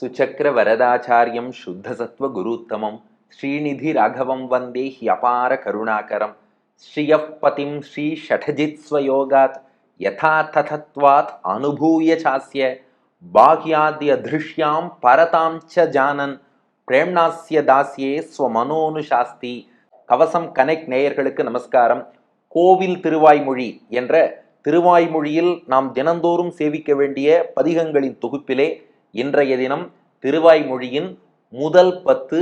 சுச்சக்கர வரதாச்சாரியம் சுத்தசத்வ குருத்தமம் ஸ்ரீநிதி ராகவம் வந்தே ஹியபார கருணாகரம் ஸ்ரீயப்பதிம் ஸ்ரீ ஷடஜித் ஸ்வயோகாத் யதா ததத்வாத் அனுபூய சாஸ்ய பாக்யாத்ய திருஷ்யாம் பரதாம் ச ஜானன் பிரேம்னாஸ்ய தாஸ்யே ஸ்வமனோனுசாஸ்தி கவசம் கனெக்ட் நேயர்களுக்கு நமஸ்காரம் கோவில் திருவாய்மொழி என்ற திருவாய்மொழியில் நாம் தினந்தோறும் சேவிக்க வேண்டிய பதிகங்களின் தொகுப்பிலே இன்றைய தினம் திருவாய்மொழியின் முதல் பத்து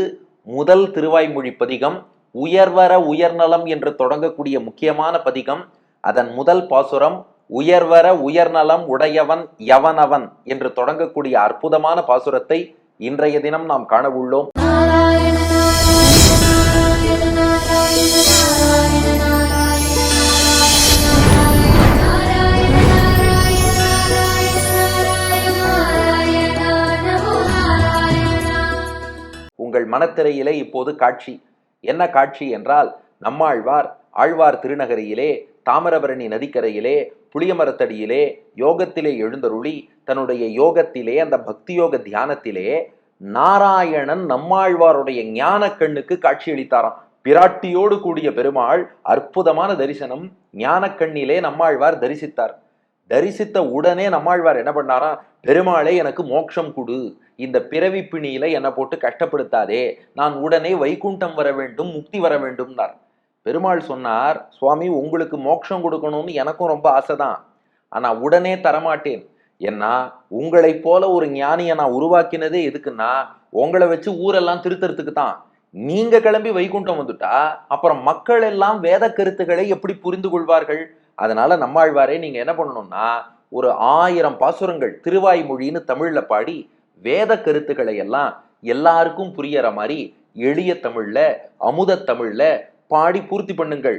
முதல் திருவாய்மொழி பதிகம் உயர்வர உயர்நலம் என்று தொடங்கக்கூடிய முக்கியமான பதிகம். அதன் முதல் பாசுரம் உயர்வர உயர்நலம் உடையவன் யவனவன் என்று தொடங்கக்கூடிய அற்புதமான பாசுரத்தை இன்றைய தினம் நாம் காண உள்ளோம். மனத்திரையிலே இப்போது காட்சி. என்ன காட்சி என்றால் நம்மாழ்வார் ஆழ்வார் திருநகரியிலே தாமிரபரணி நதிக்கரையிலே புளியமரத்தடியிலே யோகத்திலே எழுந்தருளி தன்னுடைய யோகத்திலே அந்த பக்தி யோக தியானத்திலே நாராயணன் நம்மாழ்வாருடைய ஞான கண்ணுக்கு காட்சியளித்தாராம் பிராட்டியோடு கூடிய பெருமாள் அற்புதமான தரிசனம் ஞான கண்ணிலே நம்மாழ்வார் தரிசித்தார். தரிசித்த உடனே நம்மாழ்வார் என்ன பண்ணாராம்? பெருமாளே எனக்கு மோட்சம் கொடு. இந்த பிறவி பிணியில என்னை போட்டு கஷ்டப்படுத்தாதே. நான் உடனே வைகுண்டம் வர வேண்டும் முக்தி வர வேண்டும்னார். பெருமாள் சொன்னார் சுவாமி உங்களுக்கு மோட்சம் கொடுக்கணும்னு எனக்கும் ரொம்ப ஆசைதான். ஆனா உடனே தரமாட்டேன். ஏன்னா உங்களைப் போல ஒரு ஞானியை நான் உருவாக்கினதே எதுக்குன்னா உங்களை வச்சு ஊரெல்லாம் திருத்தறதுக்கு தான். நீங்க கிளம்பி வைகுண்டம் வந்துட்டா அப்புறம் மக்கள் எல்லாம் வேத கருத்துக்களை எப்படி புரிந்து கொள்வார்கள்? அதனால நம்மாழ்வாரே நீங்க என்ன பண்ணணும்னா ஒரு ஆயிரம் பாசுரங்கள் திருவாய்மொழின்னு தமிழ்ல பாடி வேத கருத்துக்களை எல்லாம் எல்லாருக்கும் புரியற மாதிரி எளிய தமிழ்ல அமுத தமிழ்ல பாடி பூர்த்தி பண்ணுங்கள்.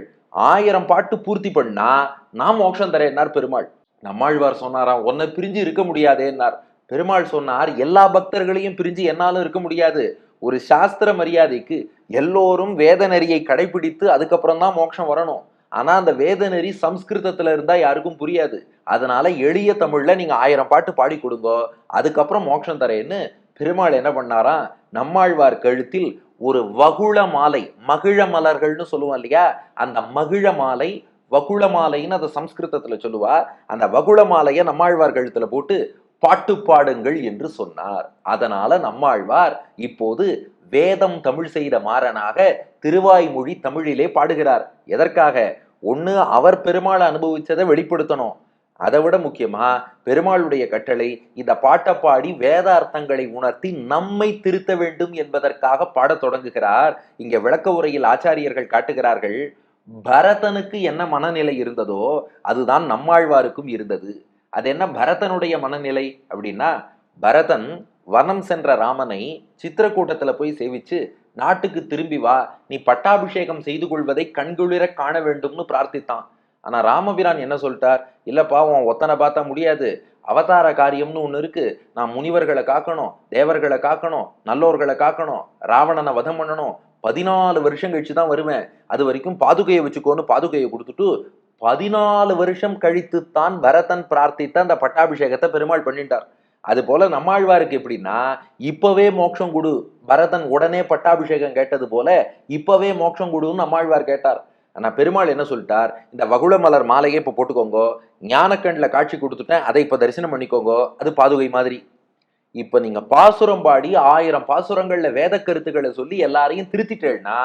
ஆயிரம் பாட்டு பூர்த்தி பண்ணா நான் மோட்சம் தரேன்னார் பெருமாள்? நம்மாழ்வார் சொன்னாராம் உன்னை பிரிஞ்சு இருக்க முடியாதேன்னார் பெருமாள் சொன்னார் எல்லா பக்தர்களையும் பிரிஞ்சு என்னாலும் இருக்க முடியாது. ஒரு சாஸ்திர மரியாதைக்கு எல்லோரும் வேத நெறியை கடைபிடித்து அதுக்கப்புறம் தான் மோட்சம் வரணும். ஆனா அந்த வேத நெறி சம்ஸ்கிருதத்துல இருந்தா யாருக்கும் புரியாது. அதனால எளிய தமிழ்ல நீங்க ஆயிரம் பாட்டு பாடி கொடுங்க. அதுக்கப்புறம் மோட்சம் தரேன்னு பெருமாள் என்ன பண்ணாராம்? நம்மாழ்வார் கழுத்தில் ஒரு வகுள மாலை மகிழ மலர்கள்னு சொல்லுவோம் இல்லையா? அந்த மகிழ மாலை வகுள மாலைன்னு அதை சம்ஸ்கிருதத்துல சொல்லுவா அந்த வகுள மாலையை நம்மாழ்வார் கழுத்துல போட்டு பாட்டு பாடுங்கள் என்று சொன்னார். அதனால நம்மாழ்வார் இப்போது வேதம் தமிழ் செய்த மாறனாக திருவாய்மொழி தமிழிலே பாடுகிறார். எதற்காக? ஒன்று அவர் பெருமாள் அனுபவித்ததை வெளிப்படுத்தணும். அதை விட முக்கியமா பெருமாளுடைய கட்டளை இந்த பாட்டை பாடி வேத அர்த்தங்களை உணர்த்தி நம்மை திருத்த வேண்டும் என்பதற்காக பாடத் தொடங்குகிறார். இங்க விளக்க உரையில் ஆச்சாரியர்கள் காட்டுகிறார்கள் பரதனுக்கு என்ன மனநிலை இருந்ததோ அதுதான் நம்மாழ்வாருக்கும் இருந்தது. அது என்ன பரதனுடைய மனநிலை அப்படின்னா பரதன் வனம் சென்ற ராமனை சித்திரக்கூட்டத்தில் போய் சேவிச்சு நாட்டுக்கு திரும்பி வா. நீ பட்டாபிஷேகம் செய்து கொள்வதை கண்குளிர காண வேண்டும்னு பிரார்த்தித்தான். ஆனால் ராமபிரான் என்ன சொல்லிட்டார்? இல்லைப்பா உன் ஒத்தனை பார்த்தா முடியாது. அவதார காரியம்னு ஒன்று இருக்கு. நான் முனிவர்களை காக்கணும் தேவர்களை காக்கணும் நல்லோர்களை காக்கணும் ராவணனை வதம் பண்ணணும். பதினாலு வருஷம் கழிச்சு தான் வருவேன். அது வரைக்கும் பாதுகையை வச்சுக்கோன்னு பாதுகையை கொடுத்துட்டு பதினாலு வருஷம் கழித்து தான் பரதன் பிரார்த்தித்த அந்த பட்டாபிஷேகத்தை பெருமாள் பண்ணிட்டார். அது போல நம்மாழ்வாருக்கு எப்படின்னா இப்பவே மோட்சம் கொடு. பரதன் உடனே பட்டாபிஷேகம் கேட்டது போல இப்பவே மோட்சம் கொடுன்னு நம்மாழ்வார் கேட்டார். ஆனா பெருமாள் என்ன சொல்லிட்டார்? இந்த வகுள மலர் மாலையை இப்ப போட்டுக்கோங்க. ஞானக்கண்ணில் காட்சி கொடுத்துட்டேன் அதை இப்ப தரிசனம் பண்ணிக்கோங்க. அது பாதுகை மாதிரி. இப்ப நீங்க பாசுரம் பாடி ஆயிரம் பாசுரங்கள்ல வேத கருத்துக்களை சொல்லி எல்லாரையும் திருத்திட்டேன்னா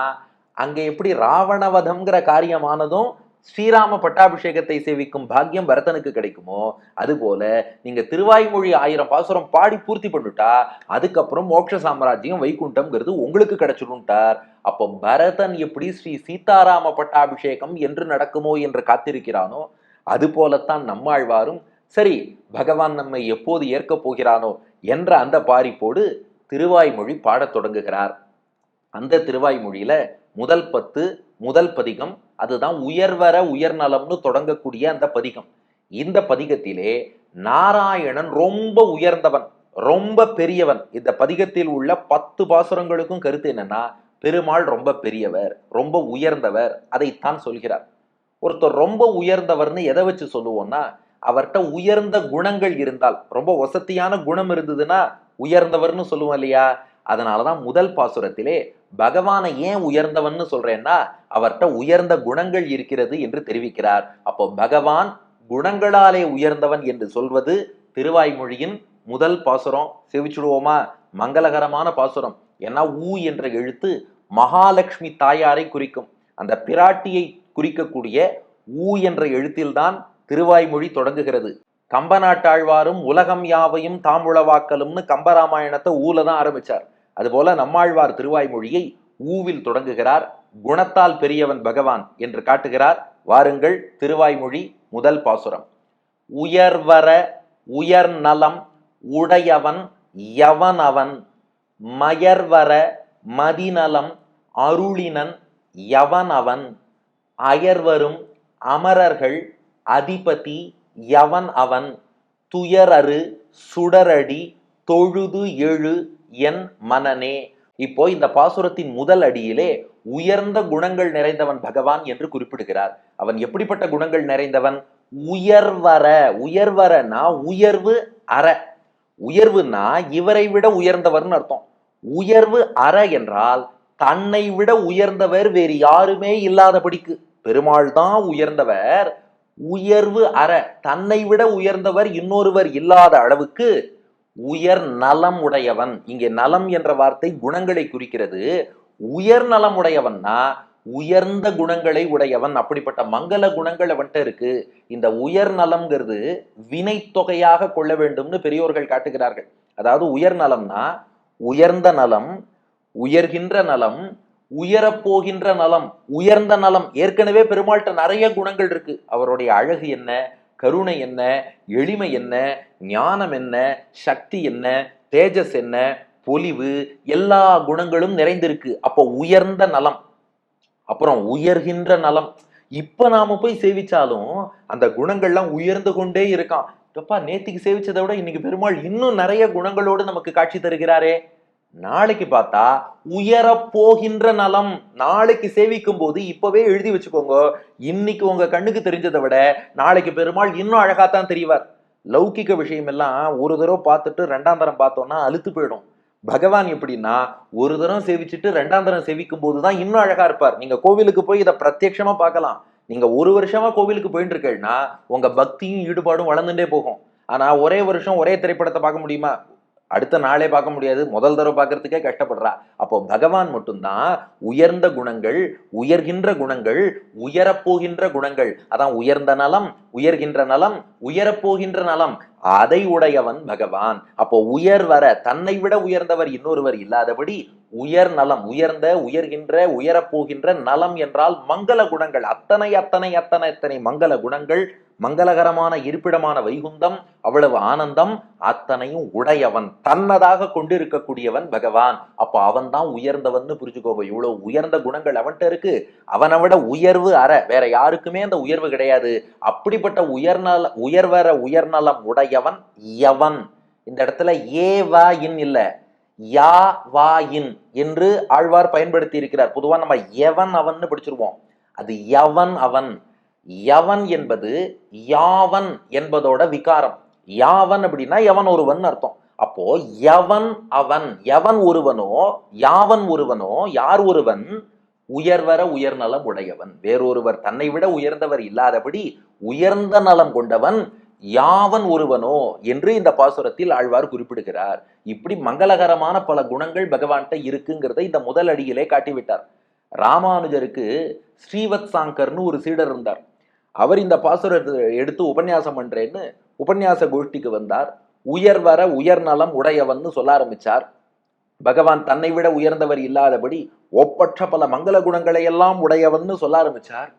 அங்க எப்படி ராவணவதம்ங்கிற காரியமானதும் ஸ்ரீராம பட்டாபிஷேகத்தை சேவிக்கும் பாக்கியம் பரதனுக்கு கிடைக்குமோ? அதுபோல நீங்க திருவாய்மொழி ஆயிரம் பாசுரம் பாடி பூர்த்தி பண்ணிட்டா அதுக்கப்புறம் மோட்ச சாம்ராஜ்யம் வைகுண்டம்ங்கிறது உங்களுக்கு கிடைச்சிடும்ட்டார். அப்போ பரதன் எப்படி ஸ்ரீ சீதாராம பட்டாபிஷேகம் என்று நடக்குமோ என்று காத்திருக்கிறானோ அது போலத்தான் நம்மாழ்வாரும் சரி பகவான் நம்மை எப்போது ஏற்கப் போகிறானோ என்ற அந்த பாரிப்போடு திருவாய்மொழி பாடத் தொடங்குகிறார். அந்த திருவாய்மொழியில முதல் பத்து முதல் பதிகம் அதுதான் உயர்வர உயர்நலம்னு தொடங்கக்கூடிய அந்த பதிகம். இந்த பதிகத்திலே நாராயணன் ரொம்ப உயர்ந்தவன் ரொம்ப பெரியவன். இந்த பதிகத்தில் உள்ள பத்து பாசுரங்களுக்கும் கருத்து என்னன்னா பெருமாள் ரொம்ப பெரியவர் ரொம்ப உயர்ந்தவர் அதைத்தான் சொல்கிறார். ஒருத்தர் ரொம்ப உயர்ந்தவர்னு எதை வச்சு சொல்லுவோம்னா அவர்கிட்ட உயர்ந்த குணங்கள் இருந்தால் ரொம்ப வசதியான குணம் இருந்ததுன்னா உயர்ந்தவர்னு சொல்லுவோம் இல்லையா? அதனாலதான் முதல் பாசுரத்திலே பகவானை ஏன் உயர்ந்தவன்னு சொல்றேன்னா அவர்கிட்ட உயர்ந்த குணங்கள் இருக்கிறது என்று தெரிவிக்கிறார். அப்போ பகவான் குணங்களாலே உயர்ந்தவன் என்று சொல்வது திருவாய்மொழியின் முதல் பாசுரம். செவிச்சுடுவோமா? மங்களகரமான பாசுரம். ஏன்னா ஊ என்ற எழுத்து மகாலட்சுமி தாயாரை குறிக்கும். அந்த பிராட்டியை குறிக்கக்கூடிய ஊ என்ற எழுத்தில்தான் திருவாய்மொழி தொடங்குகிறது. கம்பநாட்டாழ்வாரும் உலகம் யாவையும் தாம்புளவாக்கலும்னு கம்பராமாயணத்தை ஊல தான் ஆரம்பிச்சார். அதுபோல நம்மாழ்வார் திருவாய்மொழியை ஊவில் தொடங்குகிறார் குணத்தால் பெரியவன் பகவான் என்று காட்டுகிறார். வாருங்கள் திருவாய்மொழி முதல் பாசுரம். உயர்வர உயர் நலம் உடையவன் யவனவன் மயர்வர மதிநலம் அருளினன் யவனவன் அயர்வரும் அமரர்கள் அதிபதி யவன் அவன் துயரறு சுடரடி தொழுது எழு என் மனனே இப்போ இந்த பாசுரத்தின் முதல் அடியிலே உயர்ந்த குணங்கள் நிறைந்தவன் பகவான் என்று குறிப்பிடுகிறார். அவன் எப்படிப்பட்ட குணங்கள் நிறைந்தவன்? உயர்வர உயர்வரனா உயர்வு அற. உயர்வுனா இவரை விட உயர்ந்தவர்னு அர்த்தம். உயர்வு அற என்றால் தன்னை விட உயர்ந்தவர் வேறு யாருமே இல்லாதபடிக்கு. பெருமாள் தான் உயர்ந்தவர். உயர்வு அற. தன்னை விட உயர்ந்தவர் இன்னொருவர் இல்லாத அளவுக்கு உயர் நலம் உடையவன். இங்கே நலம் என்ற வார்த்தை குணங்களை குறிக்கிறது. உயர் நலம் உடையவன்னா உயர்ந்த குணங்களை உடையவன். அப்படிப்பட்ட மங்கள குணங்கள் அவன்கிட்ட இருக்கு. இந்த உயர் நலம்ங்கிறது வினை தொகையாக கொள்ள வேண்டும்னு பெரியோர்கள் காட்டுகிறார்கள். அதாவது உயர் நலம்னா உயர்ந்த நலம் உயர்கின்ற நலம் உயரப்போகின்ற நலம் உயர்ந்த நலம். ஏற்கனவே பெருமாள்கிட்ட நிறைய குணங்கள் இருக்கு. அவருடைய அழகு என்ன? கருணை என்ன எளிமை என்ன ஞானம் என்ன சக்தி என்ன தேஜஸ் என்ன பொலிவு எல்லா குணங்களும் நிறைந்திருக்கு. அப்போ உயர்ந்த நலம். அப்புறம் உயர்கின்ற நலம். இப்ப நாம போய் சேவிச்சாலும் அந்த குணங்கள்லாம் உயர்ந்து கொண்டே இருக்கான் எப்பா நேத்திக்கு சேவிச்சதை விட இன்னைக்கு பெருமாள் இன்னும் நிறைய குணங்களோடு நமக்கு காட்சி தருகிறாரே. நாளைக்கு பார்த்தா உயர போகின்ற நலம். நாளைக்கு சேவிக்கும் போது இப்பவே எழுதி வச்சுக்கோங்க. இன்னைக்கு உங்க கண்ணுக்கு தெரிஞ்சதை விட நாளைக்கு பெருமாள் இன்னும் அழகாத்தான் தெரியவார் லௌகிக விஷயம் எல்லாம் ஒரு தடவை பார்த்துட்டு ரெண்டாம் தரம் பார்த்தோம்னா அழுத்து போயிடும். பகவான் எப்படின்னா ஒரு தரம் சேவிச்சுட்டு ரெண்டாம் தரம் சேவிக்கும் போதுதான் இன்னும் அழகா இருப்பார். நீங்க கோவிலுக்கு போய் இதை பிரத்யட்சமா பார்க்கலாம். நீங்க ஒரு வருஷமா கோவிலுக்கு போயிட்டு இருக்கேன்னா உங்க பக்தியும் ஈடுபாடும் வளர்ந்துட்டே போகும். ஆனா ஒரே வருஷம் ஒரே திரைப்படத்தை பார்க்க முடியுமா? அடுத்த நாளே பார்க்க முடியாது. முதல் தடவை பார்க்கறதுக்கே கஷ்டப்படுறா. அப்போ பகவான் மட்டும்தான் உயர்ந்த குணங்கள் உயர்கின்ற குணங்கள் உயரப்போகின்ற குணங்கள். அதான் உயர்ந்த நலம் உயர்கின்ற நலம் உயரப்போகின்ற நலம். அதை உடையவன் பகவான். அப்போ உயர் வர தன்னை விட உயர்ந்தவர் இன்னொருவர் இல்லாதபடி உயர் நலம் உயர்ந்த உயர்கின்ற உயரப்போகின்ற நலம் என்றால் மங்கள குணங்கள். அத்தனை அத்தனை அத்தனை அத்தனை மங்கள குணங்கள் மங்களகரமான இருப்பிடமான வைகுந்தம் அவ்வளவு ஆனந்தம் அத்தனையும் உடையவன் தன்னதாக கொண்டிருக்கக்கூடியவன் பகவான். அப்போ அவன் தான் உயர்ந்தவன் புரிஞ்சுக்கோங்க இவ்வளோ உயர்ந்த குணங்கள் அவன்கிட்ட இருக்கு. அவனை விட உயர்வு அற வேற யாருக்குமே அந்த உயர்வு கிடையாது. அப்படிப்பட்ட உயர்நல உயர்வர உயர்நலம் உடையவன் யவன். இந்த இடத்துல ஏ வா இன் இல்லை. யா வா இன் என்று ஆழ்வார் பயன்படுத்தி இருக்கிறார். பொதுவாக நம்ம எவன் அவன்னு படிச்சிருவோம். அது யவன் அவன். யவன் என்பது யாவன் என்பதோட விகாரம். யாவன் அப்படின்னா எவன் ஒருவன் அர்த்தம். அப்போ யவன் அவன் எவன் ஒருவனோ யாவன் ஒருவனோ யார் ஒருவன்? உயர்வர உயர்நலம் உடையவன். வேறொருவர் தன்னை விட உயர்ந்தவர் இல்லாதபடி உயர்ந்த நலம் கொண்டவன் யாவன் ஒருவனோ என்று இந்த பாசுரத்தில் ஆழ்வார் குறிப்பிடுகிறார். இப்படி மங்களகரமான பல குணங்கள் பகவான்கிட்ட இருக்குங்கிறதை இந்த முதல் அடியிலே காட்டிவிட்டார். ராமானுஜருக்கு ஸ்ரீவத் சாங்கர்னு ஒரு சீடர் இருந்தார். அவர் இந்த பாசுரத்தை எடுத்து உபன்யாசம் பண்றேன்னு உபன்யாச கோஷ்டிக்கு வந்தார். உயர்வர உயர்நலம் உடையவன்னு சொல்ல ஆரம்பிச்சார். பகவான் தன்னை விட உயர்ந்தவர் இல்லாதபடி ஒப்பற்ற பல மங்கள குணங்களை எல்லாம் உடையவன்னு சொல்ல ஆரம்பிச்சார்.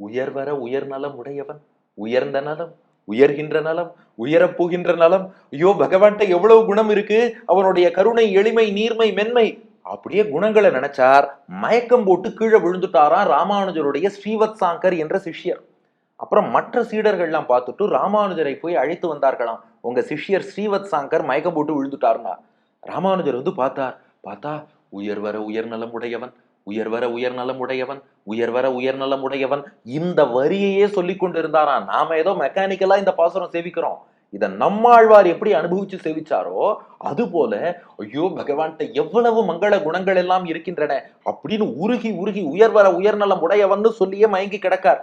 உயர்வர உயர்நலம் உடையவன் உயர்ந்த நலம் உயர்கின்ற நலம் உயரப்போகின்ற நலம். ஐயோ பகவான்கிட்ட எவ்வளவு குணம் இருக்கு? அவனுடைய கருணை எளிமை நீர்மை மென்மை. அப்படியே குணங்களை நினைச்சார். மயக்கம் போட்டு கீழே விழுந்துட்டாராம் ராமானுஜருடைய ஸ்ரீவத் சாங்கர் என்ற சிஷ்யர். அப்புறம் மற்ற சீடர்கள்லாம் பார்த்துட்டு ராமானுஜரை போய் அழைத்து வந்தார்களாம். உங்க சிஷ்யர் ஸ்ரீவத் சாங்கர் மயக்கம் போட்டு விழுந்துட்டார்னா ராமானுஜர் வந்து பார்த்தார். பார்த்தா உயர்வர உயர்நலம் உடையவன் உயர்வர உயர்நலம் உடையவன் உயர்வர உயர்நலம் உடையவன். இந்த வரியையே சொல்லி கொண்டு நாம ஏதோ மெக்கானிக்கலா இந்த பாசுரம் சேவிக்கிறோம். இதை நம்மாழ்வார் எப்படி அனுபவிச்சு சேவிச்சாரோ அது போல ஐயோ பகவான்கிட்ட எவ்வளவு மங்கள குணங்கள் எல்லாம் இருக்கின்றன. அப்படின்னு உருகி உருகி உயர்வர உயர்நலம் உடையவன்னு சொல்லியே மயங்கி கிடக்கார்.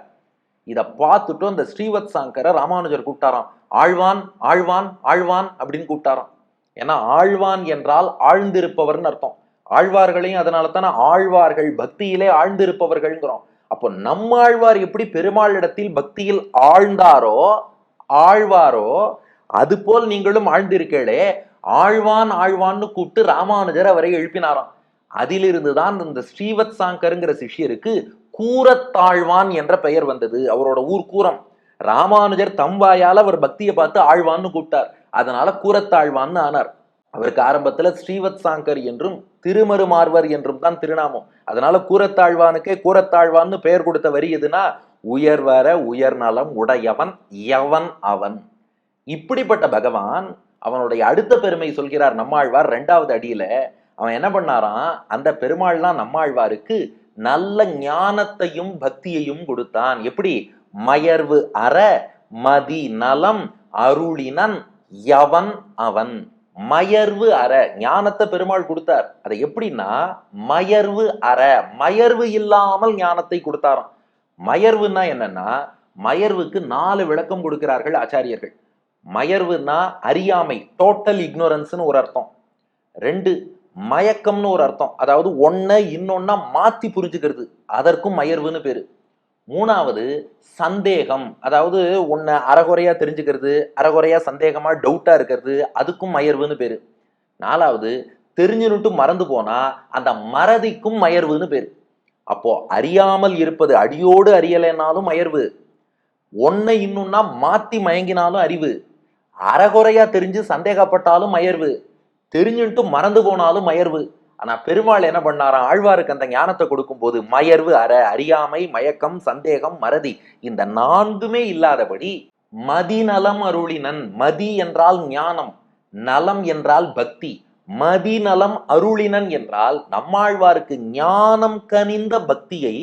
இதை பார்த்துட்டு அந்த ஸ்ரீவத் சாங்கரை ராமானுஜர் கூப்பிட்டாராம். ஆழ்வான் ஆழ்வான் ஆழ்வான் அப்படின்னு கூப்பிட்டாராம். ஏன்னா ஆழ்வான் என்றால் ஆழ்ந்திருப்பவர்னு அர்த்தம். ஆழ்வார்களையும் அதனால தானே ஆழ்வார்கள் பக்தியிலே ஆழ்ந்திருப்பவர்கள்ங்கிறோம். அப்போ நம்மாழ்வார் எப்படி பெருமாளிடத்தில் பக்தியில் ஆழ்ந்தாரோ ஆழ்வாரோ அதுபோல் நீங்களும் ஆழ்ந்திருக்கீளே ஆழ்வான் ஆழ்வான்னு கூப்பிட்டு ராமானுஜர் அவரை எழுப்பினாராம். அதிலிருந்து தான் இந்த ஸ்ரீவத் சாங்கருங்கிற சிஷ்யருக்கு கூரத்தாழ்வான் என்ற பெயர் வந்தது. அவரோட ஊர் கூரம். ராமானுஜர் தம்பாயால் அவர் பக்தியை பார்த்து ஆழ்வான்னு கூப்பிட்டார். அதனால கூரத்தாழ்வான்னு ஆனார். அவருக்கு ஆரம்பத்துல ஸ்ரீவத் சாங்கர் என்றும் திருமருமார்வர் என்றும் தான் திருநாமம். அதனால கூரத்தாழ்வானுக்கே கூரத்தாழ்வான்னு பெயர் கொடுத்த வரி எதுனா உயர்வர உயர்நலம் உடையவன் எவன் அவன். இப்படிப்பட்ட பகவான் அவனுடைய அடுத்த பெருமை சொல்கிறார் நம்மாழ்வார் ரெண்டாவது அடியில. அவன் என்ன பண்ணாராம் அந்த பெருமாள்லாம் நம்மாழ்வாருக்கு நல்ல ஞானத்தையும் பக்தியையும் கொடுத்தான். எப்படி? மயர்வு அற மதி நலம் அருளினன் யவன் அவன். மயர்வு அற ஞானத்தை பெருமாள் கொடுத்தார். அதை எப்படின்னா மயர்வு அற மயர்வு இல்லாமல் ஞானத்தை கொடுத்தாராம். மயர்வுன்னா என்னன்னா மயர்வுக்கு நாலு விளக்கம் கொடுக்கிறார்கள் ஆச்சாரியர்கள். மயர்வுன்னா அறியாமை டோட்டல் இக்னோரன்ஸ்னு ஒரு அர்த்தம். ரெண்டு மயக்கம்னு ஒரு அர்த்தம். அதாவது ஒன்ன இன்னொன்னா மாத்தி புரிஞ்சுக்கிறது. அதற்கும் மயர்வுன்னு பேரு. மூணாவது சந்தேகம். அதாவது உன்னை அறகுறையா தெரிஞ்சுக்கிறது அறகுறையா சந்தேகமா டவுட்டா இருக்கிறது அதுக்கும் மயர்வுன்னு பேரு. நாலாவது தெரிஞ்சுன்னுட்டு மறந்து போனா அந்த மறதிக்கும் மயர்வுன்னு பேரு. அப்போ அறியாமல் இருப்பது அடியோடு அறியலைனாலும் மயர்வு. ஒன்றை இன்னொன்னா மாத்தி மயங்கினாலும் அறிவு. அறகுறையா தெரிஞ்சு சந்தேகப்பட்டாலும் மயர்வு. தெரிஞ்சுட்டு மறந்து போனாலும் மயர்வு. ஆனா பெருமாள் என்ன பண்ணாராம்? ஆழ்வாருக்கு அந்த ஞானத்தை கொடுக்கும் போது மயர்வு அற அறியாமை மயக்கம் சந்தேகம் மறதி இந்த நான்குமே இல்லாதபடி மதிநலம் அருளினன் மதி என்றால் ஞானம் நலம் என்றால் பக்தி மதிநலம் அருளினன் என்றால் நம்மாழ்வாருக்கு ஞானம் கனிந்த பக்தியை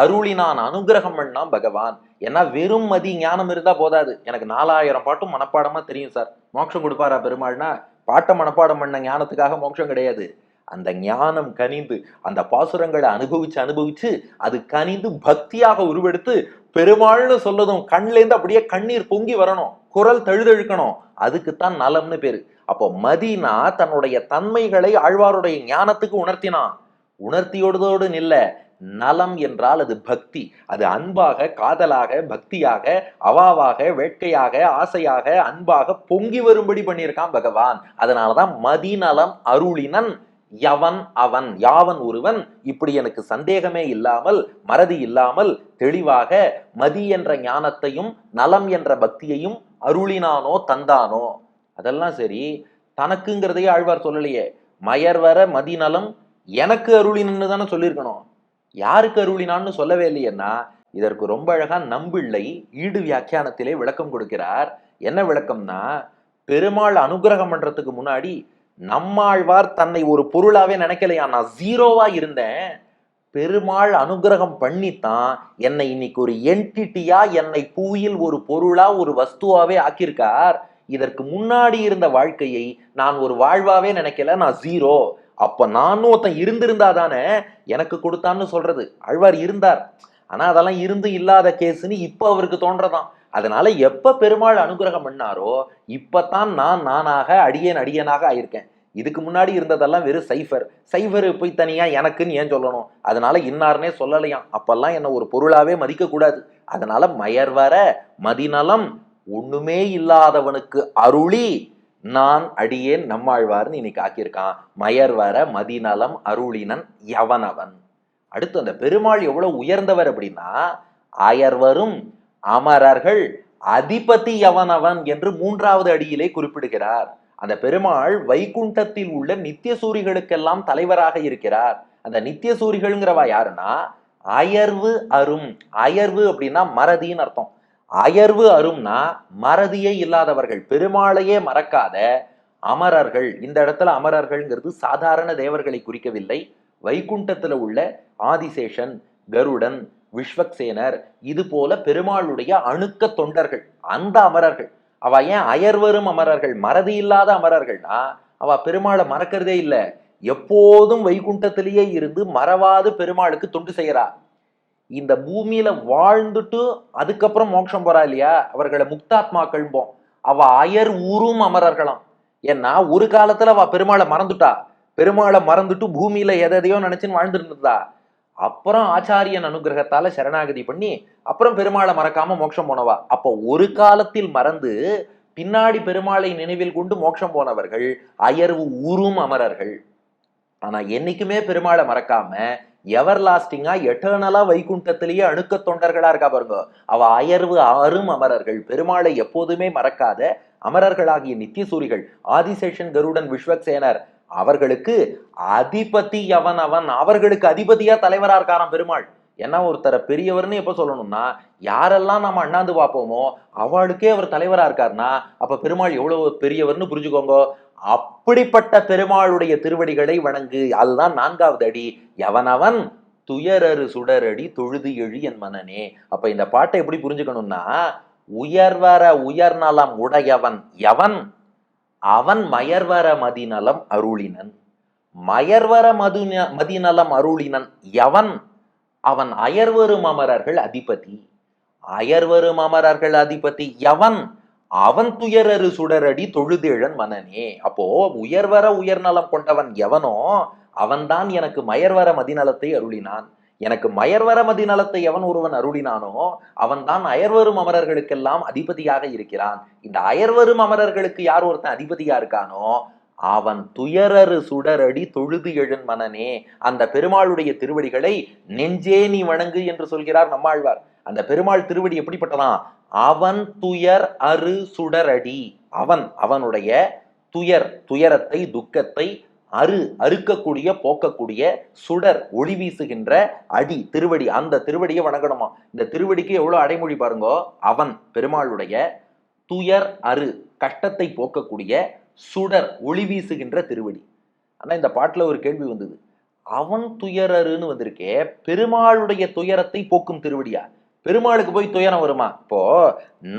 அருளினான் அனுகிரகம் பண்ணான் பகவான். ஏன்னா வெறும் மதி ஞானம் இருந்தா போதாது. எனக்கு நாலாயிரம் பாட்டும் மனப்பாடமா தெரியும் சார். மோட்சம் கொடுப்பாரா பெருமாள்னா? பாட்டை மனப்பாடம் பண்ண ஞானத்துக்காக மோட்சம் கிடையாது. அந்த ஞானம் கனிந்து அந்த பாசுரங்களை அனுபவிச்சு அனுபவிச்சு அது கனிந்து பக்தியாக உருவெடுத்து பெருமாள்னு சொல்லதும் கண்லேருந்து அப்படியே கண்ணீர் பொங்கி வரணும் குரல் தழுதழுக்கணும் அதுக்குத்தான் நலம்னு பேரு. அப்போ மதினா தன்னுடைய தன்மைகளை ஆழ்வாருடைய ஞானத்துக்கு உணர்த்தினான். உணர்த்தியோடுதோடு நில்ல நலம் என்றால் அது பக்தி. அது அன்பாக காதலாக பக்தியாக அவாவாக வேட்கையாக ஆசையாக அன்பாக பொங்கி வரும்படி பண்ணியிருக்கான் பகவான். அதனாலதான் மதிநலம் அருளினன் யவன் அவன் யாவன் ஒருவன். இப்படி எனக்கு சந்தேகமே இல்லாமல் மறதி இல்லாமல் தெளிவாக மதி என்ற ஞானத்தையும் நலம் என்ற பக்தியையும் அருளினானோ தந்தானோ? அதெல்லாம் சரி தனக்குங்கிறதையே ஆழ்வார் சொல்லலையே. மயர்வர மதிநலம் எனக்கு அருளினன்னு தானே சொல்லியிருக்கணும். யாருக்கு அருளினான்னு சொல்லவே இல்லையேன்னா இதற்கு ரொம்ப அழகா நம்பிள்ளை ஈடு வியாக்கியானத்திலே விளக்கம் கொடுக்கிறார். என்ன விளக்கம்னா பெருமாள் அனுகிரகம் பண்றதுக்கு முன்னாடி நம்மாழ்வார் தன்னை ஒரு பொருளாவே நினைக்கலையா? நான் ஜீரோவா இருந்தேன். பெருமாள் அனுகிரகம் பண்ணித்தான் என்னை இன்னைக்கு ஒரு என்டிட்டியா என்னை பூயில் ஒரு பொருளா ஒரு வஸ்துவாவே ஆக்கியிருக்கார். இதற்கு முன்னாடி இருந்த வாழ்க்கையை நான் ஒரு வாழ்வாவே நினைக்கல நான் ஜீரோ. அப்ப நானும் ஒருத்தன் இருந்திருந்தா தானே எனக்கு கொடுத்தான்னு சொல்றது. ஆழ்வார் இருந்தார். ஆனா அதெல்லாம் இருந்து இல்லாத கேஸ்ன்னு இப்ப அவருக்கு தோன்றதான். அதனால எப்ப பெருமாள் அனுகிரகம் பண்ணாரோ இப்போத்தான் நான் நானாக அடியேன் அடியனாக ஆயிருக்கேன். இதுக்கு முன்னாடி இருந்ததெல்லாம் வெறும் சைஃபர். சைஃபர் போய் தனியா எனக்குன்னு ஏன் சொல்லணும்? அதனால இன்னார்னே சொல்லலையாம். அப்பெல்லாம் என்ன ஒரு பொருளாவே மதிக்க கூடாது அதனால மயர்வர மதிநலம் ஒண்ணுமே இல்லாதவனுக்கு அருளி நான் அடியேன் நம்மாழ்வார்னு இன்னைக்கு ஆக்கியிருக்கான். மயர்வர மதிநலம் அருளினன் யவனவன். அடுத்து அந்த பெருமாள் எவ்வளவு உயர்ந்தவர் அப்படின்னா அயர்வரும் அமரர்கள் அதிபதி யவனவன் என்று மூன்றாவது அடியிலே குறிப்பிடுகிறார். அந்த பெருமாள் வைகுண்டத்தில் உள்ள நித்திய சூரிகளுக்கெல்லாம் தலைவராக இருக்கிறார். அந்த நித்திய சூரிகள்ங்கிறவா யாருன்னா அயர்வு அரும். அயர்வு அப்படின்னா மறதின்னு அர்த்தம். அயர்வு அரும்னா மறதியே இல்லாதவர்கள் பெருமாளையே மறக்காத அமரர்கள். இந்த இடத்துல அமரர்கள்ங்கிறது சாதாரண தேவர்களை குறிக்கவில்லை. வைகுண்டத்தில் உள்ள ஆதிசேஷன் கருடன் விஸ்வக்சேனர் இது போல பெருமாளுடைய அணுக்க தொண்டர்கள் அந்த அமரர்கள். அவ ஏன் அயர்வரும் அமரர்கள் மறதி இல்லாத அமரர்கள்னா அவ பெருமாளை மறக்கிறதே இல்ல. எப்போதும் வைகுண்டத்திலேயே இருந்து மறவாது பெருமாளுக்கு தொண்டு செய்யறா. இந்த பூமியில வாழ்ந்துட்டு அதுக்கப்புறம் மோட்சம் போறா இல்லையா? அவர்களை முக்தாத்மாக்கள்ம்போம். அவ அயர் ஊரும் அமரர்களாம். ஏன்னா ஒரு காலத்துல அவ பெருமாளை மறந்துட்டா. பெருமாளை மறந்துட்டு பூமியில எதையோ நினைச்சுன்னு வாழ்ந்துட்டு இருந்தா அப்புறம் ஆச்சாரியன் அனுகிரகத்தால சரணாகதி பண்ணி அப்புறம் பெருமாளை மறக்காம மோட்சம் போனவா. அப்போ ஒரு காலத்தில் மறந்து பின்னாடி பெருமாளை நினைவில் கொண்டு மோட்சம் போனவர்கள் அயர்வு ஊரும் அமரர்கள். ஆனா என்னைக்குமே பெருமாளை மறக்காம எவர் லாஸ்டிங்கா? எட்டர்னலா வைகுண்டத்திலேயே அணுக்க தொண்டர்களா இருக்கா பாருங்க. அவ அயர்வு அரும் அமரர்கள். பெருமாளை எப்போதுமே மறக்காத அமரர்களாகிய நித்தியசூரிகள். ஆதிசேஷன் கருடன் விஸ்வக்சேனர். அவர்களுக்கு அதிபதி எவன் அவன். அவர்களுக்கு அதிபதியா தலைவரா இருக்காராம் பெருமாள். ஏன்னா ஒருத்தரை பெரியவர்னு எப்ப சொல்லணும்னா யாரெல்லாம் நம்ம அண்ணாந்து பார்ப்போமோ அவளுக்கே அவர் தலைவரா இருக்காருன்னா அப்ப பெருமாள் எவ்வளவு பெரியவர்னு புரிஞ்சுக்கோங்க. அப்படிப்பட்ட பெருமாளுடைய திருவடிகளை வணங்கு. அதுதான் நான்காவது அடி. எவனவன் துயரறு சுடரடி தொழுது எழு என் மனனே அப்ப இந்த பாட்டை எப்படி புரிஞ்சுக்கணும்னா உயர்வர உயர்நலம் உடையவன் எவன்? அவன் மயர்வர மதிநலம் அருளினன். மயர்வர மது மதிநலம் அருளினன் எவன்? அவன் அயர்வரும் அமரர்கள் அதிபதி. அயர்வரும் அமரர்கள் அதிபதி எவன்? அவன் துயரறு சுடரடி தொழுதேழன் மனனே. அப்போ உயர்வர உயர்நலம் கொண்டவன் எவனோ அவன்தான் எனக்கு மயர்வர மதிநலத்தை அருளினான். எனக்கு மயர்வர மதிநலத்தை எவன் ஒருவன் அருளினானோ அவன்தான் அயர்வரும் அமரர்களுக்கெல்லாம் அதிபதியாக இருக்கிறான். இந்த அயர்வரும் அமரர்களுக்கு யார் ஒருத்தன் அதிபதியா இருக்கானோ அவன் துயரறு சுடரடி தொழுது எழுன் மனனே. அந்த பெருமாளுடைய திருவடிகளை நெஞ்சே நீ வணங்கு என்று சொல்கிறார் நம்மாழ்வார். அந்த பெருமாள் திருவடி எப்படிப்பட்டதான் அவன் துயர் அரு சுடரடி. அவன் அவனுடைய துயர் துயரத்தை துக்கத்தை அரு அறுக்கக்கூடிய போக்கக்கூடிய சுடர் ஒளி வீசுகின்ற அடி திருவடி. அந்த திருவடியை வணங்கணுமா? இந்த திருவடிக்கு எவ்வளோ அடைமொழி பாருங்கோ. அவன் பெருமாளுடைய துயர் அரு கஷ்டத்தை போக்கக்கூடிய சுடர் ஒளி வீசுகின்ற திருவடி. ஆனால் இந்த பாட்டில் ஒரு கேள்வி வந்தது. அவன் துயரருன்னு வந்திருக்கே பெருமாளுடைய துயரத்தை போக்கும் திருவடியா? பெருமாளுக்கு போய் துயரம் வருமா? இப்போ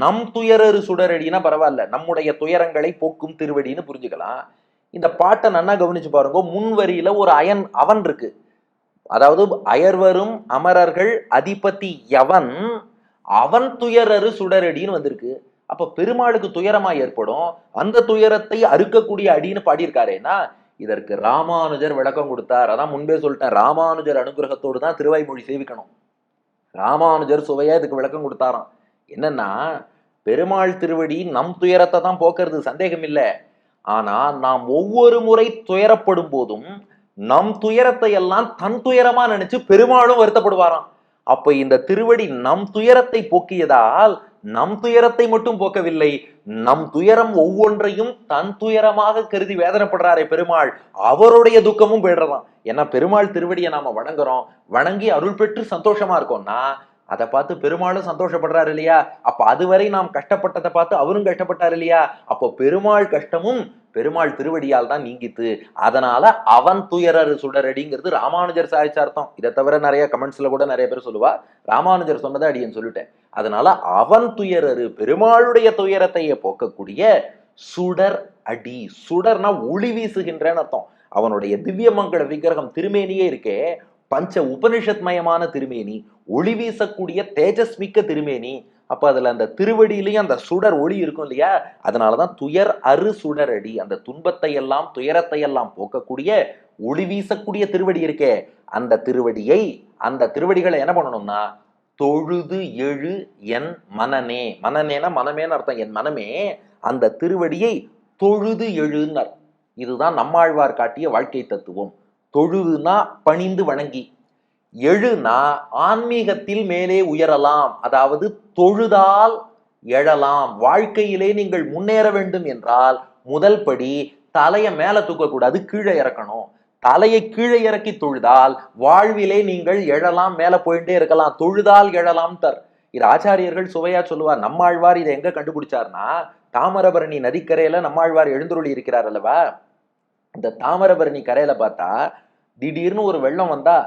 நம் துயரரு சுடரடினா பரவாயில்ல நம்முடைய துயரங்களை போக்கும் திருவடின்னு புரிஞ்சுக்கலாம். இந்த பாட்டை நன்னா கவனிச்சு பாருங்க முன் வரியில ஒரு அயன் அவன் இருக்கு. அதாவது அயர்வரும் அமரர்கள் அதிபதி எவன் அவன் துயரரு சுடரடின்னு வந்திருக்கு. அப்ப பெருமாளுக்கு துயரமா ஏற்படும்? அந்த துயரத்தை அறுக்கக்கூடிய அடின்னு பாடியிருக்காரேனா இதற்கு ராமானுஜர் விளக்கம் கொடுத்தார். அதான் முன்பே சொல்லிட்டேன் ராமானுஜர் அனுகிரகத்தோடு தான் திருவாய்மொழி சேவிக்கணும். ராமானுஜர் சுவையா இதுக்கு விளக்கம் கொடுத்தாராம். என்னன்னா பெருமாள் திருவடி நம் துயரத்தை தான் போக்குறது சந்தேகம் இல்லை. ஆனா நாம் ஒவ்வொரு முறை துயரப்படும் போதும் நம் துயரத்தை எல்லாம் தன் துயரமா நினைச்சு பெருமாளும் வருத்தப்படுவாராம். அப்ப இந்த திருவடி நம் துயரத்தை போக்கியதால் நம் துயரத்தை மட்டும் போக்கவில்லை நம் துயரம் ஒவ்வொன்றையும் தன் துயரமாக கருதி வேதனைப்படுறாரே பெருமாள். அவருடைய துக்கமும் போயிடுறதாம். ஏன்னா பெருமாள் திருவடியை நாம வணங்குறோம். வணங்கி அருள் பெற்று சந்தோஷமா இருக்கோம்னா அதை பார்த்து பெருமாளும் சந்தோஷப்படுறாரு இல்லையா? அப்ப அதுவரை நாம் கஷ்டப்பட்டதை பார்த்து அவரும் கஷ்டப்பட்டார் இல்லையா? அப்போ பெருமாள் கஷ்டமும் பெருமாள் திருவடியால் தான் நீங்கித்து அதனால அவன் துயரறு சுடரடிங்கிறது ராமானுஜர் சாய்ச்சார்த்தம் இதை தவிர நிறைய கமெண்ட்ஸ்ல கூட நிறைய பேர் சொல்லுவா. ராமானுஜர் சொன்னதை அடியேன் சொல்லிட்டேன். அதனால அவன் துயரரு பெருமாளுடைய துயரத்தையே போக்கக்கூடிய சுடர் அடி. சுடர்னா ஒளி வீசுகின்றன்னு அர்த்தம். அவனுடைய திவ்யமங்கள விக்கிரகம் திருமேனியே இருக்கே. பஞ்ச உபனிஷத் மயமான திருமேனி ஒளி வீசக்கூடிய தேஜஸ்மிக்க திருமேனி அப்ப அதுல அந்த திருவடியிலையும் அந்த சுடர் ஒளி இருக்கும் இல்லையா? அதனாலதான் துயர் அரு சுடரடி அந்த துன்பத்தை எல்லாம் துயரத்தை எல்லாம் போக்கக்கூடிய ஒளி வீசக்கூடிய திருவடி இருக்கே. அந்த திருவடியை அந்த திருவடிகளை என்ன பண்ணணும்னா தொழுது எழு என் மனநே. மனநேனா மனமேன்னு அர்த்தம். என் மனமே அந்த திருவடியை தொழுது எழுன்னர் இதுதான் நம்மாழ்வார் காட்டிய வாழ்க்கை தத்துவம். தொழுதுனா பணிந்து வணங்கி எழுனா ஆன்மீகத்தில் மேலே உயரலாம் அதாவது தொழுதால் எழலாம். வாழ்க்கையிலே நீங்கள் முன்னேற வேண்டும் என்றால் முதல் படி தலையை மேலே தூக்கக்கூடாது கீழே இறக்கணும். தலையை கீழே இறக்கி தொழுதால் வாழ்விலே நீங்கள் எழலாம் மேலே போயிட்டே இருக்கலாம். தொழுதால் எழலாம் தர். இது ஆச்சாரியர்கள் சுவையா சொல்லுவார் நம்மாழ்வார் இதை எங்க கண்டுபிடிச்சார்னா தாமிரபரணி நதிக்கரையில நம்மாழ்வார் எழுந்துருளி இருக்கிறார் அல்லவா? இந்த தாமிரபரணி கரையில பார்த்தா திடீர்னு ஒரு வெள்ளம் வந்தா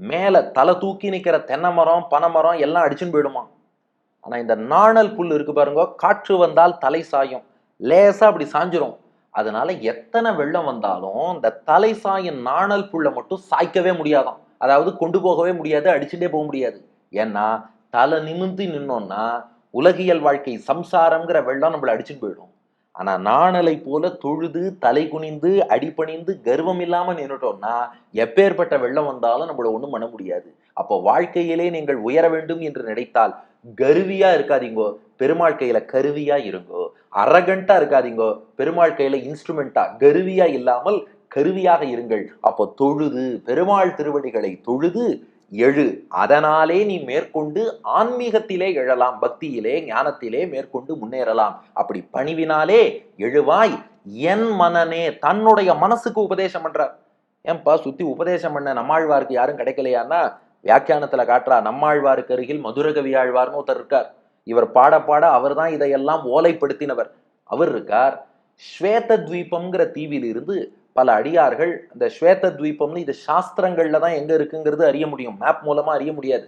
மேல தலை தூக்கி நிக்கிற தென்னை மரம் பனை மரம் எல்லாம் அடிச்சுன்னு போயிடுமா? ஆனா இந்த நாணல் புல் இருக்கு பாருங்க காற்று வந்தால் தலை சாயும். லேசா அப்படி சாஞ்சிரும். அதனால எத்தனை வெள்ளம் வந்தாலும் இந்த தலை சாயும் நாணல் புல்லை மட்டும் சாய்க்கவே முடியாதான் அதாவது கொண்டு போகவே முடியாது அடிச்சுட்டே போக முடியாது. ஏன்னா தலை நிமிர்ந்து நின்னோம்னா உலகியல் வாழ்க்கை சம்சாரம்ங்கிற வெள்ளம் நம்மளை அடிச்சுட்டு போயிடும். ஆனால் நாணலை போல தொழுது தலை குனிந்து அடிபணிந்து கர்வம் இல்லாமல் நின்றுட்டோம்னா எப்பேற்பட்ட வெள்ளம் வந்தாலும் நம்மளை ஒன்றும் பண்ண முடியாது. அப்போ வாழ்க்கையிலே நீங்கள் உயர வேண்டும் என்று நினைத்தால் கருவியா இருக்காதீங்கோ பெருமாள் கையில கருவியா இருங்கோ அரகண்டா இருக்காதீங்கோ பெருமாள் கையில இன்ஸ்ட்ருமெண்டா கருவியா இல்லாமல் கருவியாக இருங்கள். அப்போ தொழுது பெருமாள் திருவடிகளை தொழுது எழு. அதனாலே நீ மேற்கொண்டு ஆன்மீகத்திலே எழலாம் பக்தியிலே ஞானத்திலே மேற்கொண்டு முன்னேறலாம். அப்படி பணிவினாலே எழுவாய். என் மனனே தன்னுடைய மனசுக்கு உபதேசம் பண்றார். ஏன்பா சுத்தி உபதேசம் பண்ண நம்மாழ்வாருக்கு யாரும் கிடைக்கலையான்னா வியாக்கியானத்துல காட்டுறா நம்மாழ்வாருக்கு அருகில் மதுரகவி ஆழ்வார்னு ஒருத்தர் இருக்கார். இவர் பாட பாட அவர் தான் இதையெல்லாம் ஓலைப்படுத்தினவர். அவர் இருக்கார். ஸ்வேத தீபம்ங்கிற தீவில் இருந்து பல அடியார்கள் இந்த ஸ்வேத தீபம்னு இது சாஸ்திரங்களில் தான் எங்கே இருக்குங்கிறது அறிய முடியும். மேப் மூலமாக அறிய முடியாது.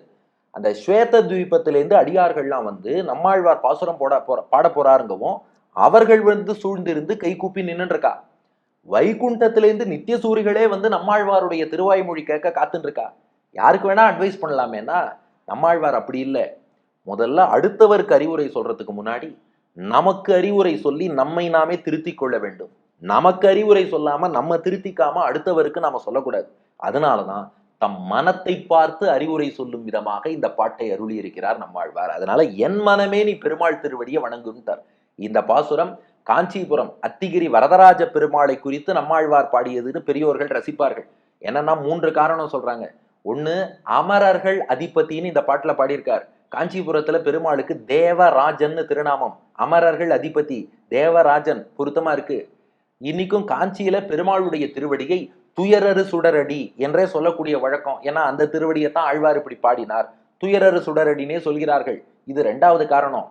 அந்த ஸ்வேத துவீபத்திலேருந்து அடியார்கள்லாம் வந்து நம்மாழ்வார் பாசுரம் போட போற பாட போறாருங்கவும் அவர்கள் வந்து சூழ்ந்திருந்து கை கூப்பி நின்றுருக்கா வைகுண்டத்திலேருந்து நித்திய சூரிகளே வந்து நம்மாழ்வாருடைய திருவாய்மொழி கேட்க காத்துருக்கா யாருக்கு வேணா அட்வைஸ் பண்ணலாமேனா நம்மாழ்வார் அப்படி இல்லை. முதல்ல அடுத்தவருக்கு அறிவுரை சொல்றதுக்கு முன்னாடி நமக்கு அறிவுரை சொல்லி நம்மை நாமே திருத்திக் கொள்ள வேண்டும். நமக்கு அறிவுரை சொல்லாம நம்ம திருத்திக்காம அடுத்தவருக்கு நாம சொல்லக்கூடாது. அதனாலதான் தம் மனத்தை பார்த்து அறிவுரை சொல்லும் விதமாக இந்த பாட்டை அருளி இருக்கிறார் நம்மாழ்வார் அதனால என் மனமே நீ பெருமாள் திருவடியை வணங்குன்ட்டார். இந்த பாசுரம் காஞ்சிபுரம் அத்திகிரி வரதராஜ பெருமாளை குறித்து நம்மாழ்வார் பாடியதுன்னு பெரியோர்கள் ரசிப்பார்கள். என்னன்னா மூன்று காரணம் சொல்றாங்க. ஒண்ணு அமரர்கள் அதிபத்தின்னு இந்த பாட்டுல பாடியிருக்கார். காஞ்சிபுரத்துல பெருமாளுக்கு தேவராஜன்னு திருநாமம். அமரர்கள் அதிபதி தேவராஜன் பொருத்தமா இருக்கு. இன்னைக்கும் காஞ்சியில பெருமாளுடைய திருவடியை துயரறு சுடரடி என்றே சொல்லக்கூடிய வழக்கம். ஏன்னா அந்த திருவடியை தான் ஆழ்வார் இப்படி பாடினார். துயரறு சுடரடினே சொல்கிறார்கள். இது ரெண்டாவது காரணம்.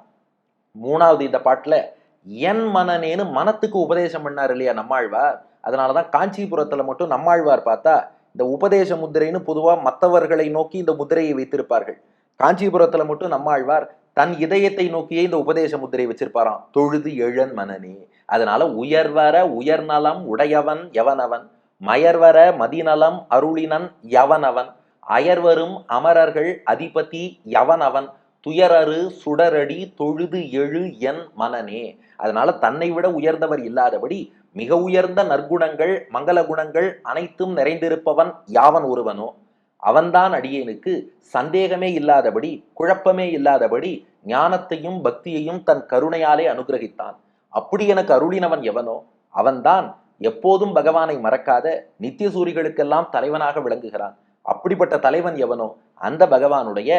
மூணாவது இந்த பாட்டுல என் மனநேன்னு மனத்துக்கு உபதேசம் பண்ணார் இல்லையா நம்மாழ்வார்? அதனாலதான் காஞ்சிபுரத்துல மட்டும் நம்மாழ்வார் பார்த்தா இந்த உபதேச முத்திரைன்னு பொதுவா மற்றவர்களை நோக்கி இந்த முத்திரையை வைத்திருப்பார்கள். காஞ்சிபுரத்துல மட்டும் நம்மாழ்வார் தன் இதயத்தை நோக்கியே இந்த உபதேச முத்திரை வச்சிருப்பாராம். தொழுது எழன் மனநே. அதனால உயர்வர உயர்நலம் உடையவன் எவனவன்? மயர்வர மதிநலம் அருளினன் எவனவன்? அயர்வரும் அமரர்கள் அதிபதி எவனவன்? துயரறு சுடரடி தொழுது எழு என் மனநே. அதனால தன்னை விட உயர்ந்தவர் இல்லாதபடி மிக உயர்ந்த நற்குணங்கள் மங்கள குணங்கள் அனைத்தும் நிறைந்திருப்பவன் யாவன் ஒருவனோ? அவன்தான் அடியேனுக்கு சந்தேகமே இல்லாதபடி குழப்பமே இல்லாதபடி ஞானத்தையும் பக்தியையும் தன் கருணையாலே அனுகிரகித்தான். அப்படி எனக்கு அருளினவன் எவனோ அவன்தான் எப்போதும் பகவானை மறக்காத நித்திய சூரிகளுக்கெல்லாம் தலைவனாக விளங்குகிறான். அப்படிப்பட்ட தலைவன் எவனோ அந்த பகவானுடைய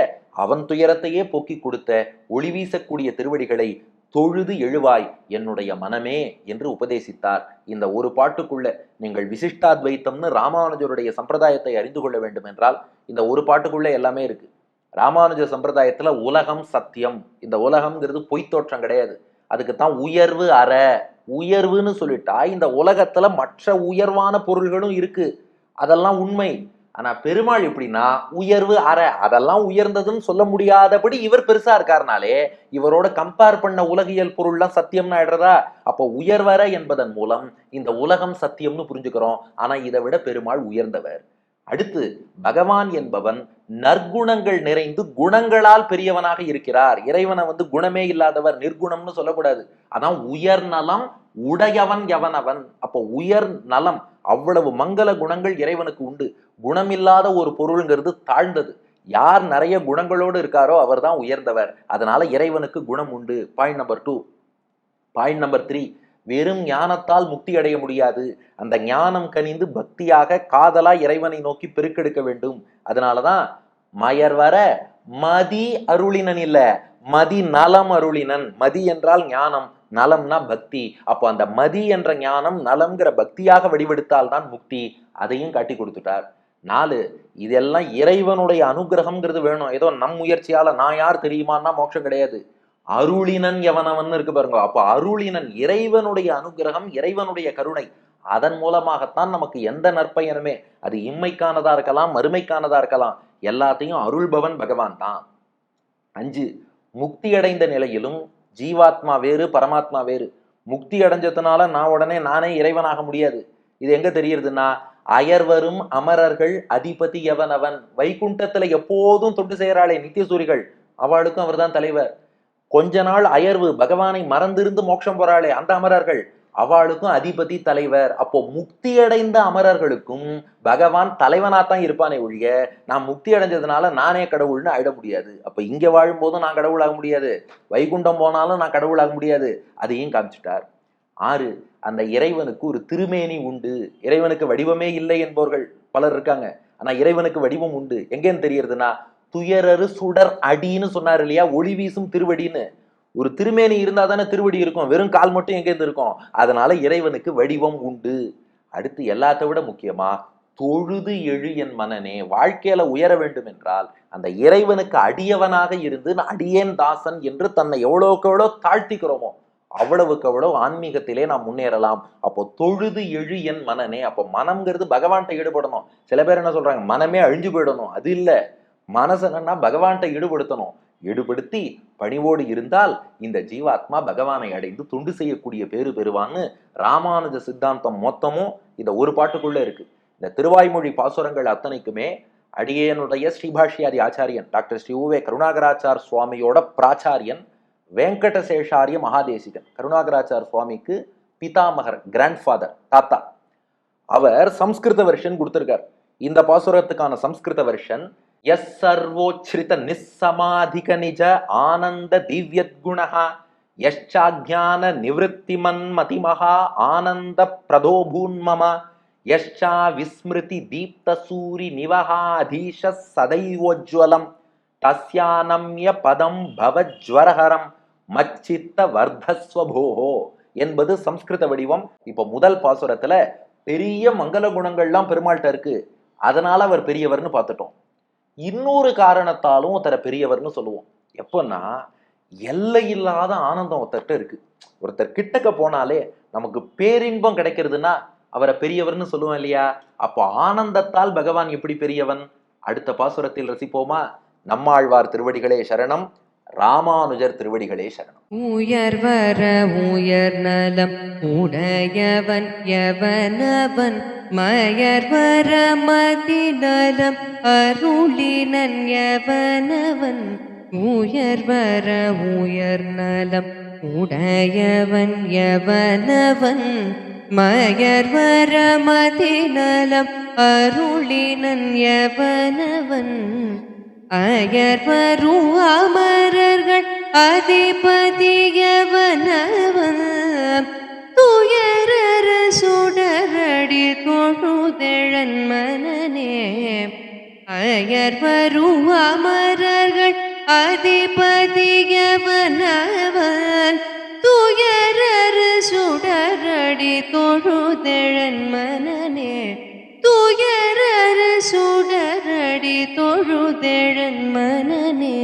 அவன் துயரத்தையே போக்கி கொடுத்த ஒளி வீசக்கூடிய திருவடிகளை தொழுது எழுவாய் என்னுடைய மனமே என்று உபதேசித்தார். இந்த ஒரு பாட்டுக்குள்ள நீங்கள் விசிஷ்டாத்வைத்தம்னு ராமானுஜருடைய சம்பிரதாயத்தை அறிந்து கொள்ள வேண்டும் என்றால் இந்த ஒரு பாட்டுக்குள்ள எல்லாமே இருக்கு. ராமானுஜ சம்பிரதாயத்தில் உலகம் சத்தியம். இந்த உலகம்ங்கிறது பொய்த்தோற்றம் கிடையாது. அதுக்கு தான் உயர்வு அற. உயர்வுன்னு சொல்லிட்டா இந்த உலகத்துல மற்ற உயர்வான பொருள்களும் இருக்கு. அதெல்லாம் உண்மை. ஆனா பெருமாள் எப்படின்னா உயர்வு அற. அதெல்லாம் உயர்ந்ததுன்னு சொல்ல முடியாதபடி இவர் பெருசா இருக்காருனாலே இவரோட கம்பேர் பண்ண உலகியல் பொருள்லாம் சத்தியம்னு ஆயிடுறதா? அப்போ உயர்வர என்பதன் மூலம் இந்த உலகம் சத்தியம்னு புரிஞ்சுக்கிறோம். ஆனா இதை விட பெருமாள் உயர்ந்தவர். அடுத்து பகவான் என்பவன் நற்குணங்கள் நிறைந்து குணங்களால் பெரியவனாக இருக்கிறார். இறைவனை வந்து குணமே இல்லாதவர் நிர்குணம்னு சொல்லக்கூடாது. அதான் உயர் நலம் உடையவன் எவனவன்? அப்போ உயர் நலம் அவ்வளவு மங்கள குணங்கள் இறைவனுக்கு உண்டு. குணமில்லாத ஒரு பொருளுங்கிறது தாழ்ந்தது. யார் நிறைய குணங்களோடு இருக்காரோ அவர் தான் உயர்ந்தவர். அதனால இறைவனுக்கு குணம் உண்டு. Point number two point number three வெறும் ஞானத்தால் முக்தி அடைய முடியாது. அந்த ஞானம் கனிந்து பக்தியாக காதலா இறைவனை நோக்கி பெருக்கெடுக்க வேண்டும். அதனாலதான் மயர் வர மதி அருளினன் இல்ல மதி நலம் அருளினன். மதி என்றால் ஞானம் நலம்னா பக்தி. அப்போ அந்த மதி என்ற ஞானம் நலம்ங்கிற பக்தியாக வடிவெடுத்தால் தான் முக்தி. அதையும் காட்டி கொடுத்துட்டார். நாலு இதெல்லாம் இறைவனுடைய அனுகிரகம்ங்கிறது வேணும். ஏதோ நம் முயற்சியால நான் யார் தெரியுமான்னா மோட்சம் கிடையாது. அருளினன் எவனவன் இருக்கு பாருங்க. அப்போ அருளினன் இறைவனுடைய அனுகிரகம் இறைவனுடைய கருணை. அதன் மூலமாகத்தான் நமக்கு எந்த நற்பயனுமே. அது இம்மைக்கானதா இருக்கலாம் மறுமைக்கானதா இருக்கலாம். எல்லாத்தையும் அருள்பவன் பகவான் தான். அஞ்சு முக்தி அடைந்த நிலையிலும் ஜீவாத்மா வேறு பரமாத்மா வேறு. முக்தி அடைஞ்சதுனால நான் உடனே நானே இறைவனாக முடியாது. இது எங்க தெரியுதுன்னா அயர்வரும் அமரர்கள் அதிபதி எவனவன்? வைகுண்டத்துல எப்போதும் தொண்டு செய்கிறாளே நித்தியசூரிகள். அவளுக்கும் அவர்தான் தலைவர். கொஞ்ச நாள் அயர்வு பகவானை மறந்திருந்து மோட்சம் போறாளே அந்த அமரர்கள். அவளுக்கும் அதிபதி தலைவர். அப்போ முக்தி அடைந்த அமரர்களுக்கும் பகவான் தலைவனாத்தான் இருப்பானே ஒழிய நான் முக்தி அடைஞ்சதுனால நானே கடவுள்னு ஆயிட முடியாது. அப்ப இங்க வாழும்போதும் நான் கடவுளாக முடியாது. வைகுண்டம் போனாலும் நான் கடவுளாக முடியாது. அதையும் காமிச்சிட்டார். ஆறு அந்த இறைவனுக்கு ஒரு திருமேனி உண்டு. இறைவனுக்கு வடிவமே இல்லை என்பவர்கள் பலர் இருக்காங்க. ஆனா இறைவனுக்கு வடிவம் உண்டு. எங்கேன்னு தெரியறதுன்னா துயரரு சுடர் அடின்னு சொன்னார் இல்லையா? ஒளி வீசும் திருவடின்னு. ஒரு திருமேனி இருந்தா தானே திருவடி இருக்கும். வெறும் கால் மட்டும் எங்கேருந்து இருக்கும்? அதனால இறைவனுக்கு வடிவம் உண்டு. அடுத்து எல்லாத்த விட முக்கியமா தொழுது எழு என் மனனே. வாழ்க்கையில உயர வேண்டும் என்றால் அந்த இறைவனுக்கு அடியவனாக இருந்து நான் அடியேன் தாசன் என்று தன்னை எவ்வளவுக்கு எவ்வளோ தாழ்த்திக்கிறோமோ அவ்வளவுக்கு அவ்வளோ ஆன்மீகத்திலே நாம் முன்னேறலாம். அப்போ தொழுது எழு என் மனனே. அப்போ மனம்ங்கிறது பகவான்கிட்ட ஈடுபடணும். சில பேர் என்ன சொல்றாங்க? மனமே அழிஞ்சு போயிடணும். அது இல்லை. மனசனா பகவான்கிட்ட ஈடுபடுத்தணும். ஈடுபடுத்தி பணிவோடு இருந்தால் இந்த ஜீவாத்மா பகவானை அடைந்து தொண்டு செய்யக்கூடிய பேரு பெறுவான்னு ராமானுஜ சித்தாந்தம் மொத்தமும் இந்த ஒரு பாட்டுக்குள்ள இருக்கு. இந்த திருவாய்மொழி பாசுரங்கள் அத்தனைக்குமே அடியனுடைய ஸ்ரீபாஷ்யாதி ஆச்சாரியன் டாக்டர் ஸ்ரீ உவே கருணாகராச்சார் சுவாமியோட பிராச்சாரியன் வெங்கடசேஷாரிய மகாதேசிகன். கருணாகராச்சார் சுவாமிக்கு பிதாமகர் கிராண்ட்ஃபாதர் தாத்தா. அவர் சம்ஸ்கிருத வெர்ஷன் கொடுத்துருக்கார். இந்த பாசுரத்துக்கான சம்ஸ்கிருத வெர்ஷன் எஸ் சர்வோச்சிரித நிஸ்ஸமாதிக நிஜ ஆனந்த திவ்யத்குணः யஷ்சாஜான நிவృత్తిமன் மதிமகா ஆனந்த பிரதோபூன்மம யஷ்சா விஸ்மிருதி தீப்த சூரி நிவஹாதீஷ சதைவோஜ்வலம் தஸ்யானம்ய பதம் பவஜ்வரஹரம் மச்சித்த வர்தஸ்வபோஹோ என்பது சம்ஸ்கிருத வடிவம். இப்போ முதல் பாசுரத்துல பெரிய மங்கள குணங்கள்லாம் பெருமாள்கிட்ட இருக்கு. அதனால அவர் பெரியவர்னு பார்த்துட்டோம். இன்னொரு காரணத்தாலும் ஒருத்தரை பெரியவர்னு சொல்லுவோம். எப்போன்னா எல்லை இல்லாத ஆனந்தம் ஒருத்தர்கிட்ட இருக்கு. ஒருத்தர் கிட்டக்க போனாலே நமக்கு பேரின்பம் கிடைக்கிறதுனா அவரை பெரியவர்னு சொல்லுவோம் இல்லையா? அப்போ ஆனந்தத்தால் பகவான் எப்படி பெரியவன்? அடுத்த பாசுரத்தில் ரசிப்போமா? நம்மாழ்வார் திருவடிகளே சரணம். ராமானுஜர் திருவடிகளே சரணம். உயர்வர உயர் நலம் உடையவன் எவனவன்? மயர்வர மதிநலம் அருளினன் எவனவன்? உயர்வர உயர் நலம் உடையவன் எவனவன்? மயர்வர மதிநலம் அருளினன் எவனவன்? அயர்வரும் அமரர்கள் அதிபதியவனவன் துயரர சுடரடி தொழுதழன் மனநே அயர்வரும் அமரர்கள் அதிபதியவனவன் துயரர சுடரடி தொழுதழன் மனநே துயரர சுடரடி தொழுதழன் மனநே